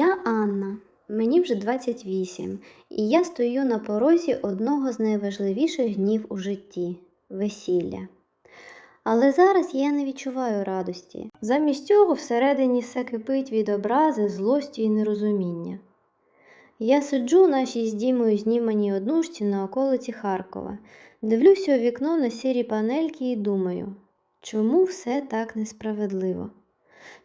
Я Анна, мені вже 28, і я стою на порозі одного з найважливіших днів у житті весілля. Але зараз я не відчуваю радості. Замість цього всередині все кипить від образи, злості і нерозуміння. Я сиджу нашій з Дімою зніманій однушці на околиці Харкова, дивлюся у вікно на сірі панельки і думаю, чому все так несправедливо?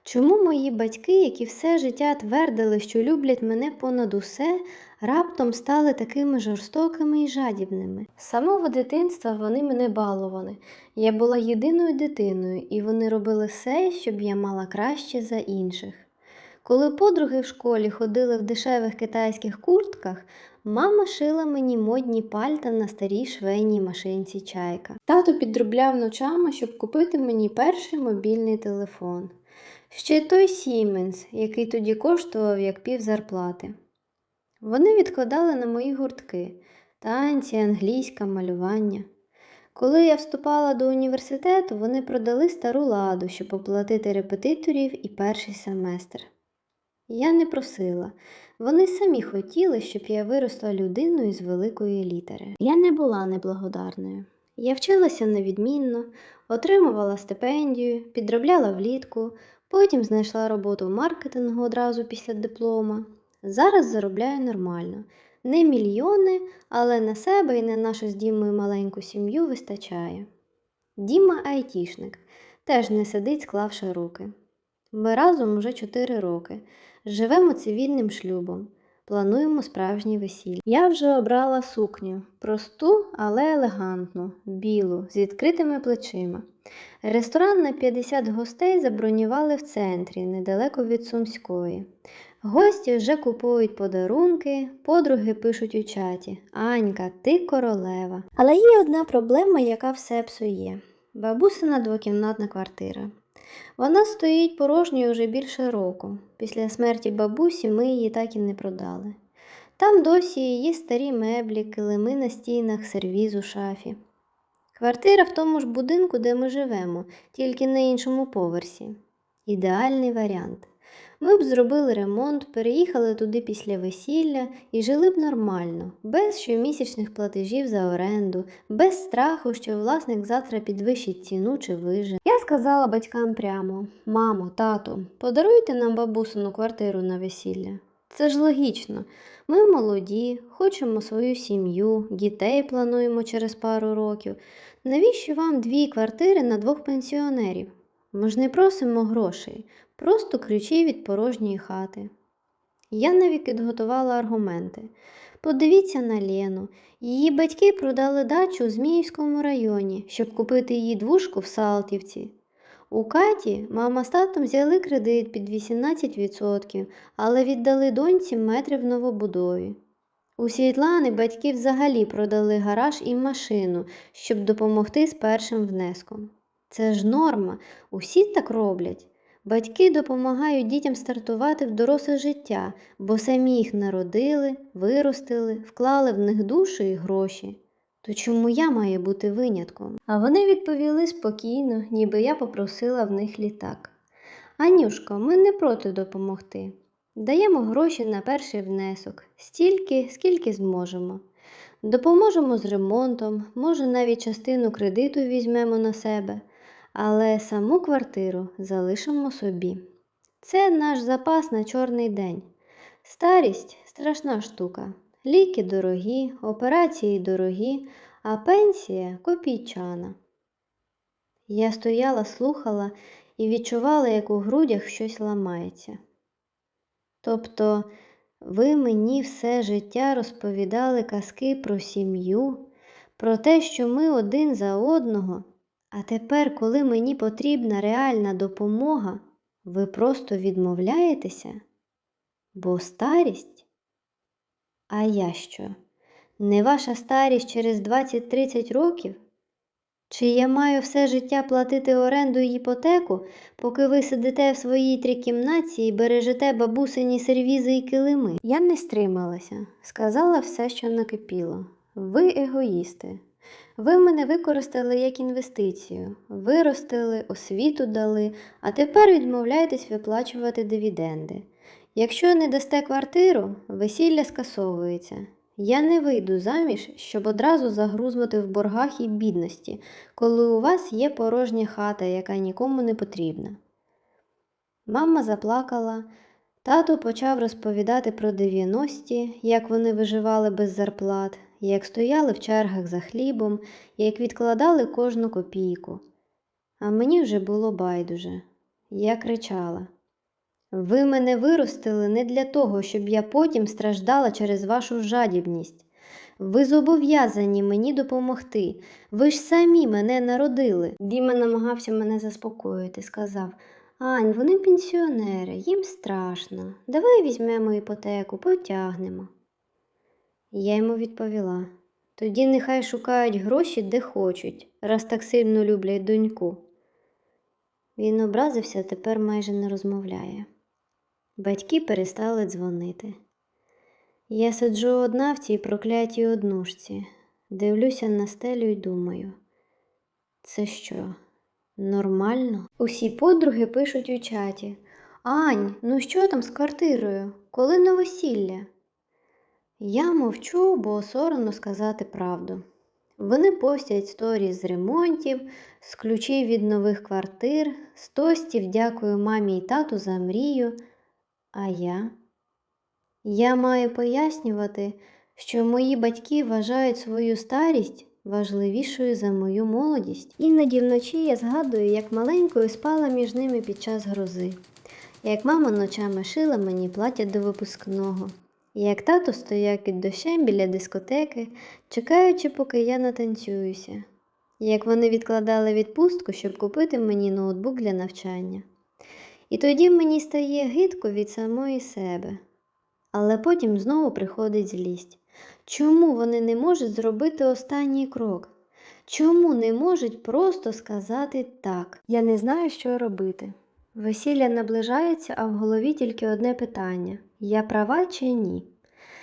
Чому мої батьки, які все життя твердили, що люблять мене понад усе, раптом стали такими жорстокими і жадібними? З самого дитинства вони мене балували. Я була єдиною дитиною, і вони робили все, щоб я мала краще за інших. Коли подруги в школі ходили в дешевих китайських куртках, мама шила мені модні пальта на старій швейній машинці чайка. Тато підробляв ночами, щоб купити мені перший мобільний телефон. Ще той Сіменс, який тоді коштував як пів зарплати. Вони відкладали на мої гуртки танці, англійська, малювання. Коли я вступала до університету, вони продали стару ладу, щоб оплатити репетиторів і перший семестр. Я не просила. Вони самі хотіли, щоб я виросла людиною з великої літери. Я не була неблагодарною. Я вчилася невідмінно, отримувала стипендію, підробляла влітку, потім знайшла роботу в маркетингу одразу після диплома. Зараз заробляю нормально. Не мільйони, але на себе і на нашу з Дімою маленьку сім'ю вистачає. Діма айтішник, теж не сидить, склавши руки. Ми разом уже 4 роки. Живемо цивільним шлюбом. Плануємо справжнє весілля. Я вже обрала сукню просту, але елегантну, білу, з відкритими плечима. Ресторан на 50 гостей забронювали в центрі, недалеко від Сумської. Гості вже купують подарунки, подруги пишуть у чаті Анька, ти королева. Але є одна проблема, яка все псує. Бабусина двокімнатна квартира. Вона стоїть порожньою вже більше року. Після смерті бабусі ми її так і не продали. Там досі її старі меблі, килими на стінах, сервіз у шафі. Квартира в тому ж будинку, де ми живемо, тільки на іншому поверсі. Ідеальний варіант. Ми б зробили ремонт, переїхали туди після весілля і жили б нормально, без щомісячних платежів за оренду, без страху, що власник завтра підвищить ціну чи вижив. Я сказала батькам прямо: мамо, тату, подаруйте нам бабусину квартиру на весілля. Це ж логічно. Ми молоді, хочемо свою сім'ю, дітей плануємо через пару років. Навіщо вам дві квартири на двох пенсіонерів? Ми ж не просимо грошей, просто ключі від порожньої хати. Я навіть підготувала аргументи. Подивіться на Лену. Її батьки продали дачу у Зміївському районі, щоб купити її двушку в Салтівці. У Каті мама з татом взяли кредит під 18%, але віддали доньці метри в новобудові. У Світлани батьки взагалі продали гараж і машину, щоб допомогти з першим внеском. Це ж норма, усі так роблять. Батьки допомагають дітям стартувати в доросле життя, бо самі їх народили, виростили, вклали в них душу і гроші. То чому я маю бути винятком? А вони відповіли спокійно, ніби я попросила в них літак. Анюшко, ми не проти допомогти. Даємо гроші на перший внесок, стільки, скільки зможемо. Допоможемо з ремонтом, може навіть частину кредиту візьмемо на себе, але саму квартиру залишимо собі. Це наш запас на чорний день. Старість страшна штука. Ліки дорогі, операції дорогі, а пенсія копійчана. Я стояла, слухала і відчувала, як у грудях щось ламається. Тобто, ви мені все життя розповідали казки про сім'ю, про те, що ми один за одного, а тепер, коли мені потрібна реальна допомога, ви просто відмовляєтеся? Бо старість? А я що? Не ваша старість через 20-30 років? Чи я маю все життя платити оренду і іпотеку, поки ви сидите в своїй трикімнаті і бережете бабусині сервізи і килими? Я не стрималася, сказала все, що накипіло. Ви егоїсти. Ви мене використали як інвестицію, виростили, освіту дали, а тепер відмовляєтесь виплачувати дивіденди. Якщо не дасте квартиру, весілля скасовується. Я не вийду заміж, щоб одразу загрузнути в боргах і бідності, коли у вас є порожня хата, яка нікому не потрібна. Мама заплакала, тато почав розповідати про 90-ті, як вони виживали без зарплат, як стояли в чергах за хлібом, як відкладали кожну копійку. А мені вже було байдуже. Я кричала. Ви мене виростили не для того, щоб я потім страждала через вашу жадібність. Ви зобов'язані мені допомогти. Ви ж самі мене народили. Діма намагався мене заспокоїти, сказав Ань, вони пенсіонери, їм страшно. Давай візьмемо іпотеку, потягнемо. Я йому відповіла тоді нехай шукають гроші де хочуть, раз так сильно люблять доньку. Він образився, тепер майже не розмовляє. Батьки перестали дзвонити. Я сиджу одна в цій проклятій однушці, дивлюся на стелю і думаю, це що, нормально? Усі подруги пишуть у чаті. Ань, ну що там з квартирою? Коли новосілля? Я мовчу, бо соромно сказати правду. Вони постять сторіс з ремонтів, з ключів від нових квартир, з тостів дякую мамі і тату за мрію. А я? Я маю пояснювати, що мої батьки вважають свою старість важливішою за мою молодість. Іноді вночі я згадую, як маленькою спала між ними під час грози, як мама ночами шила мені плаття до випускного, як тато стояв під дощем біля дискотеки, чекаючи, поки я натанцююся, як вони відкладали відпустку, щоб купити мені ноутбук для навчання. І тоді мені стає гидко від самої себе. Але потім знову приходить злість. Чому вони не можуть зробити останній крок? Чому не можуть просто сказати так? Я не знаю, що робити. Весілля наближається, а в голові тільки одне питання: я права чи ні?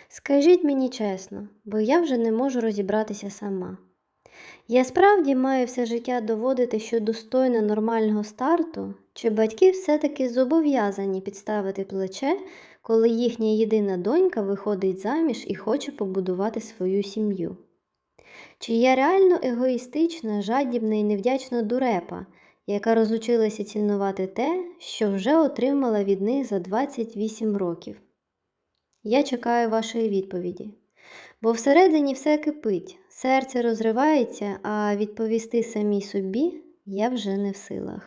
Скажіть мені чесно, бо я вже не можу розібратися сама. Я справді маю все життя доводити, що достойна нормального старту, чи батьки все-таки зобов'язані підставити плече, коли їхня єдина донька виходить заміж і хоче побудувати свою сім'ю? Чи я реально егоїстична, жадібна і невдячна дурепа, яка розучилася цінувати те, що вже отримала від них за 28 років? Я чекаю вашої відповіді, бо всередині все кипить, серце розривається, а відповісти самій собі я вже не в силах.